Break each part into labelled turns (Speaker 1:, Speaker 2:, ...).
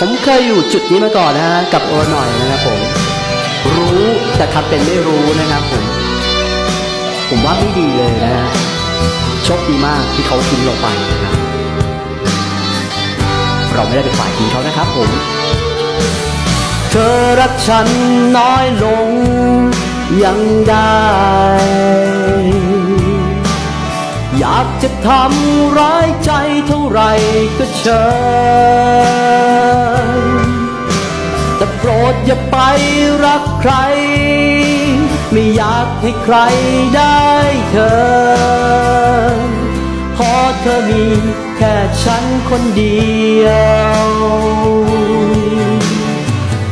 Speaker 1: ผมเคยอยู่จุดนี้มาก่อนนะฮะกับโอหน่อยนะครับผม รู้แต่ทำเป็นไม่รู้นะครับผม ผมว่าไม่ดีเลยนะฮะโชคดีมากที่เขาทิ้งเราไปนะครับเราไม่ได้เป็นฝ่ายทิ้งเขานะครับผม เธอรักฉันน้อยลงยังได้ากจะทำร้ายใจเท่าไรก็เชิญ แต่โปรดอย่าไปรักใคร ไม่อยากให้ใครได้เธอ เพราะเธอมีแค่ฉันคนเดียว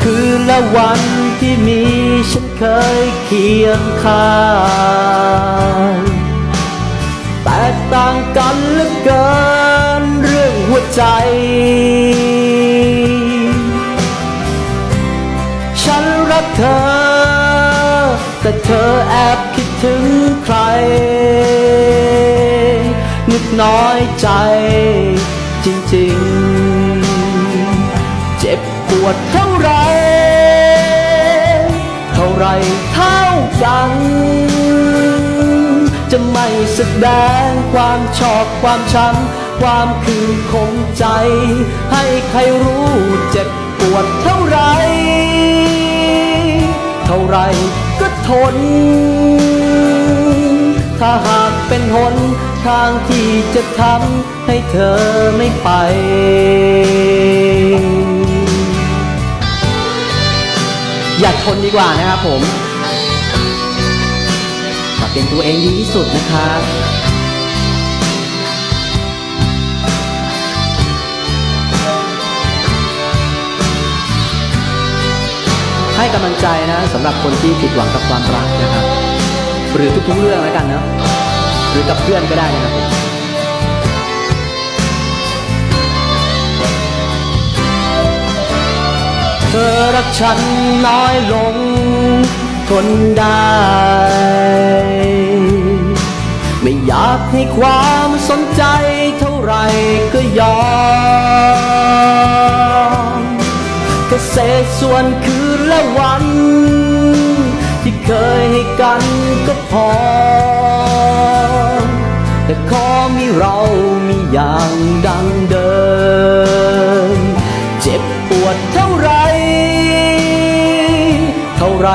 Speaker 1: คืนและวันที่มีฉันเคยเคียงข้าง แตกต่างกันเหลือเกินเรื่องหัวใจ ฉันรักเธอ แต่เธอแอบคิดถึงใคร นึกน้อยใจจริงๆ เจ็บปวดเท่าไร เท่าไรเท่ากัน จะไม่แสดงความชอบความช้ำความคืนคงใจ ให้ใครรู้เจ็บปวดเท่าไร เท่าไรก็ทน ถ้าหากเป็นหนทางที่จะทำให้เธอไม่ไปอย่าทนดีกว่านะครับผม เป็นตัวเองดีที่สุดนะครับให้กำลังใจนะสำหรับคนที่ผิดหวังกับความรักนะครับ หรือทุกๆเรื่องแล้วกันนะหรือกับเพื่อนก็ได้นะครับผมเธอรักฉันน้อยลงทนได้ อยากให้ความสนใจเท่าไรก็ยอมแค่เศษส่วนคืนและวัน ที่เคยให้กันก็พอ แต่ขอมีเรามีอย่างดังเดิม เจ็บปวดเท่าไร เท่าไร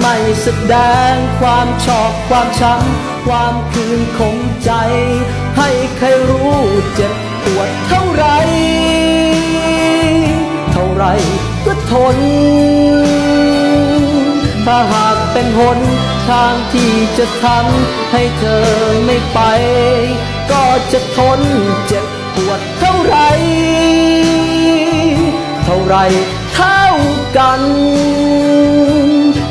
Speaker 1: ไม่แสดงความชอบความช้ำความคืนคงใจ ให้ใครรู้เจ็บปวดเท่าไร เท่าไรก็ทน ถ้าหากเป็นหนทางที่จะทำให้เธอไม่ไป ก็จะทนเจ็บปวดเท่าไร เท่าไรเท่ากัน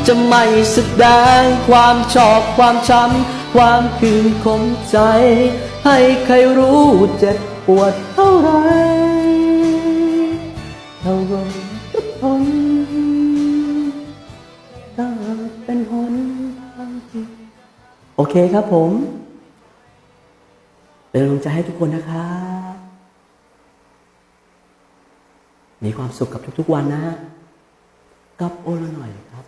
Speaker 1: จะไม่แสดงความชอบความช้ำความคืนคมใจ ให้ใครรู้เจ็บปวดเท่าไรเท่าไรก็ทนถ้าเป็นหนทางที่โอเคครับผมเป็นกำลังใจให้ทุกคนนะครับ มีความสุขกับทุกๆวันนะฮะกับโอละหน่อยครับ